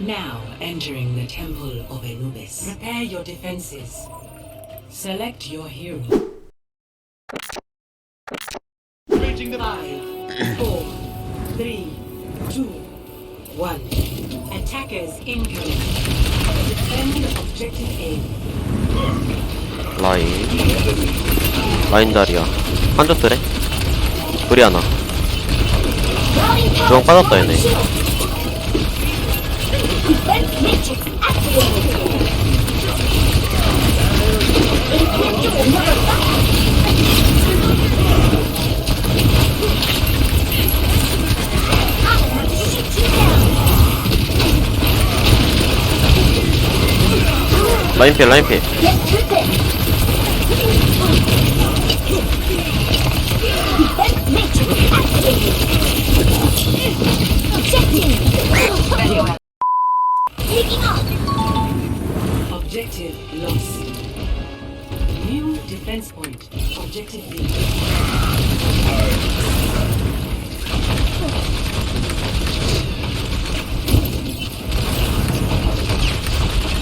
Now entering the Temple of Anubis. Prepare your defenses. Select your hero. Five, four, three, two, one. Attackers incoming. Defend objective A. 라인 라인 다리야 한조 쓰래 우리 하나 주방 빠졌다 얘네 라인 필 라인 필 Objective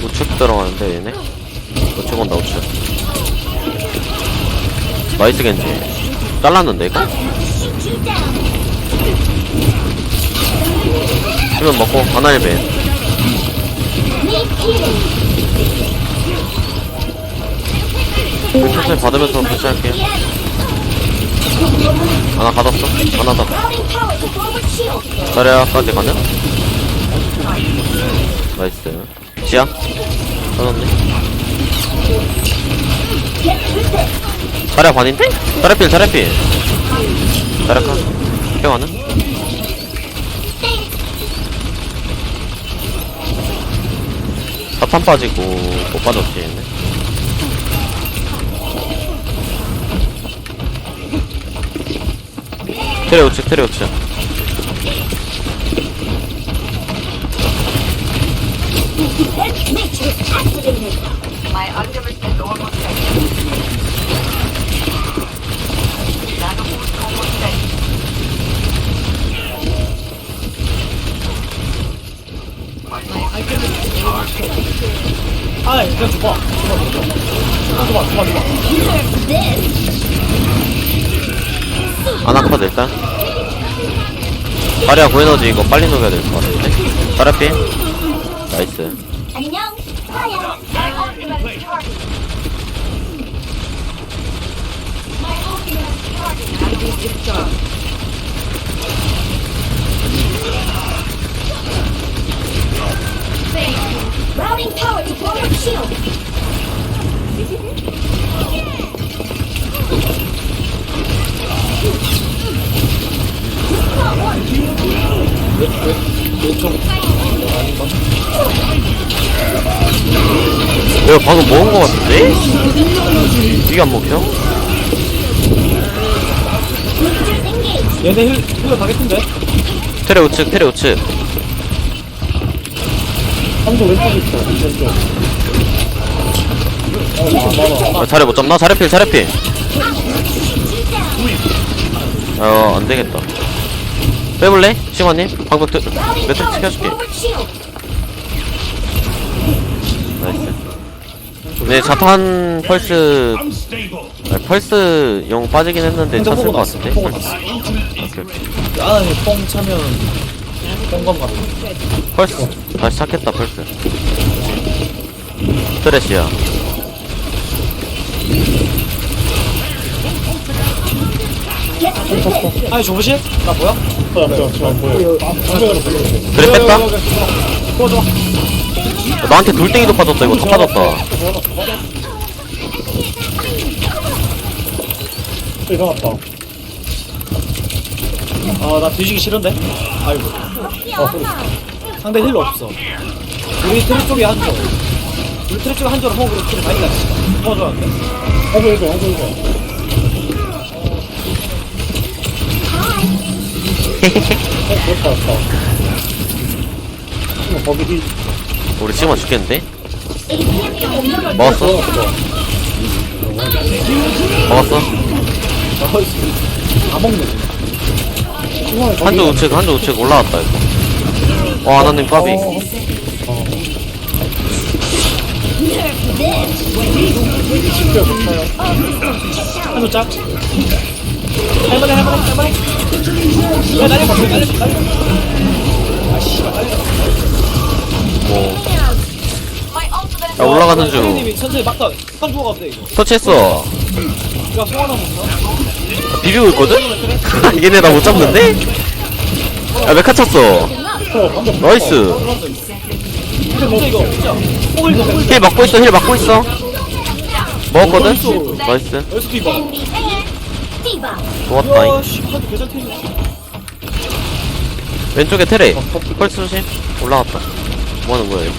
우측 들어가는데 얘네? 우측 온다 우측 나이스 겐지. 잘랐는데 이거? 수면 먹고 하나일벤 천천히 받으면서 교체할게요 하나 받았어? 하나 더. 자리아까지 가능? 나이스. 지야 터졌네. 자리아 반인데? 자리필 자리필. 켜 가능? 사탄 빠지고 못 빠졌지 테레 우측 테레 우측 My ultimate is almost ready. Nano boost almost ready. 아, 그냥 줘봐. 줘 줘봐. 아나컷 일단 자리아 고에너지 이거 빨리 녹여야 될 것 같은데 자리필 나이스 안녕. Routing power to forward shield. 내가 방금 먹은 것 같은데? 이게 안 먹혀? 얘네 힐, 힐러 가겠던데? 테레 우측 테레 우측 한도 왼쪽에 있어, 왼쪽. 아, 자리 못 잡나? 자리필 자리필 어 안 되겠다 빼볼래? 시마님? 방금 트, Routing 매트릭 shield. 나이스 네 자탄 펄스 아, 펄스 영 빠지긴 했는데 보고 것 같은데 났어. 오케이, 오케이. 안에 뻥 차면, 뻥감 같아. 펄스 다시 찾겠다 펄스 트래시야 아니, 줘보실? 나 뭐야? 저, 저, 저, 뭐야? 그래 뺐다? 좋아, 좋아. 나한테 돌덩이도 빠졌다 이거 다 빠졌다 일어났다. 아, 나 뒤지기 싫은데? 아이고. 어, 상대 힐러 없어. 우리 트랙 쪽에 한 조. 우리 트랙 쪽에 한 조를 호흡으로 킬을 많이 갔어. 도와줘야 돼. 하고 해줘, 하고 해줘. 우리 지금만 죽겠는데? 먹었어? 먹었어? 다 먹네 한조 우측, 한조 우측 올라왔다, 이거. 와, 하나님 까비. 한조 짝 할머니 할머니 할머니 야 날려 버려 날려 날려. 아 씨발 날려. 뭐야 올라가는 중 선생님이 천천히 막다. 한 주고 가도 돼 이거. 터치했어 야? 비비고 있거든? 얘네 나 못 잡는데? 야 메카 쳤어 나이스 이거 진짜 더힐 막고 있어 힐 막고 있어 먹었거든? 나이스 여기서 뒤봐. In the air. Diva. 좋았다잉 야 씨, 한조 개잘 튀네. 왼쪽에 테레. 펄스 조심. 올라갔다. 뭐하는 거야 이거?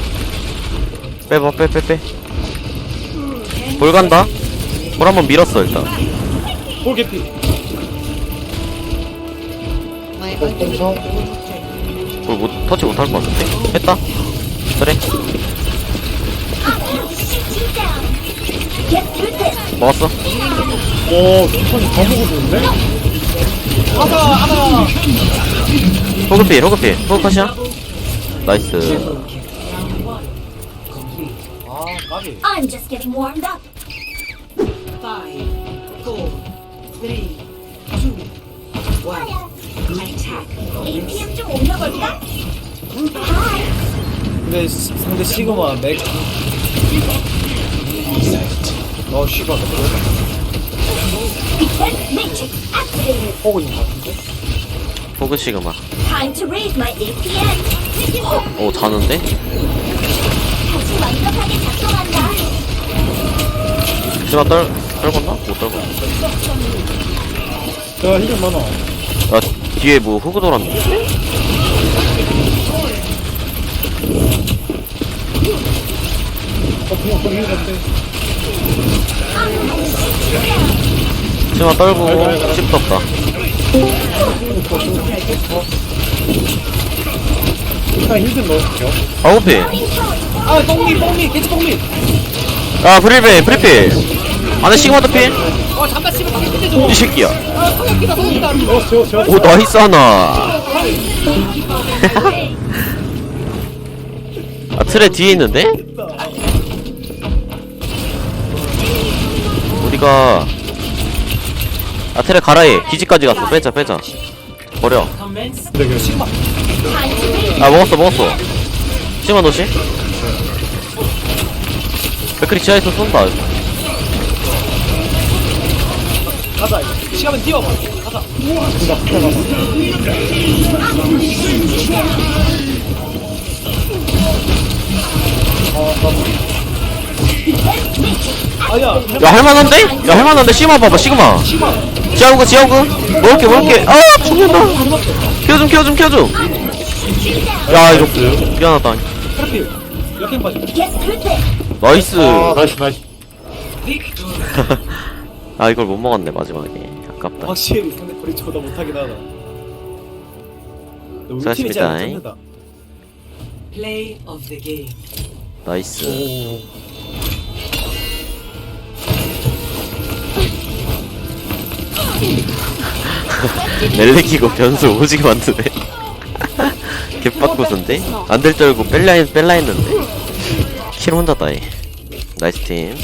빼봐 빼 빼빼. 볼 간다. 볼 한번 밀었어 일단. 볼 개피. 볼 못, 터치 못할 것 같은데? 했다. 그래. this. 먹었어. 오, 손더 먹어주는데? 하나, 하나. 호그필 호그필 호그컷이야 나이스 Round one. Complete. 아, 까비. I'm just getting warmed up. Five, four, three, two, one. Attack. APM 좀 올려볼까? Hi. 근데 시- 상대 시그마 맥. 어, 씨발. Defense matrix activated. 보고 있는 것 같은데? 호그 시그마. 어, 오 자는데? 시그마 떨, 떨궜나? 못 떨궜 야, 힘좀 많아. 야 뒤에 뭐 호그 돌았는데? 어, 그냥 거기 돼. 시그마 떨고 씹 떴다 넣어줄게요. 아 아, 똥미, 똥미, 개치 똥미. 아 브릴베 브릴필 안에 시그마도 필? 아, 잠깐 씨발, 똥미 끝내줘. 이 새끼야 아, 성격기다, 성격기다. 어, 세워, 세워. 오 나이스 하나 아 틀에 뒤에 있는데? 우리가 아 틀에 가라해 기지까지 갔어 빼자 빼자 버려. 아 먹었어 먹었어 심한 도시 백크리 지하에서 쏜다 가자. 시간은 뛰어봐. 가자. 아 야, 야 할만한데? 야 할만한데 시그마 봐봐 시그마 지하우그 지하우그 먹을게 먹을게 아 죽는다 켜좀 켜좀 켜좀 야 이거 미안하다 트래필. 역행 빠져. Get through this. 나이스 나이스, 나이스. victory. 아 이걸 못 먹었네 마지막에 아깝다 확실히 상대 브리치보다 못하긴 하다. 우리 팀이 진짜. 나이스 오. 멜레키고 변수 오지게 만드네. 개빡고선데? 안 될 줄 알고 뺄라, 뺄라 했는데? 킬 혼자다 해 나이스 팀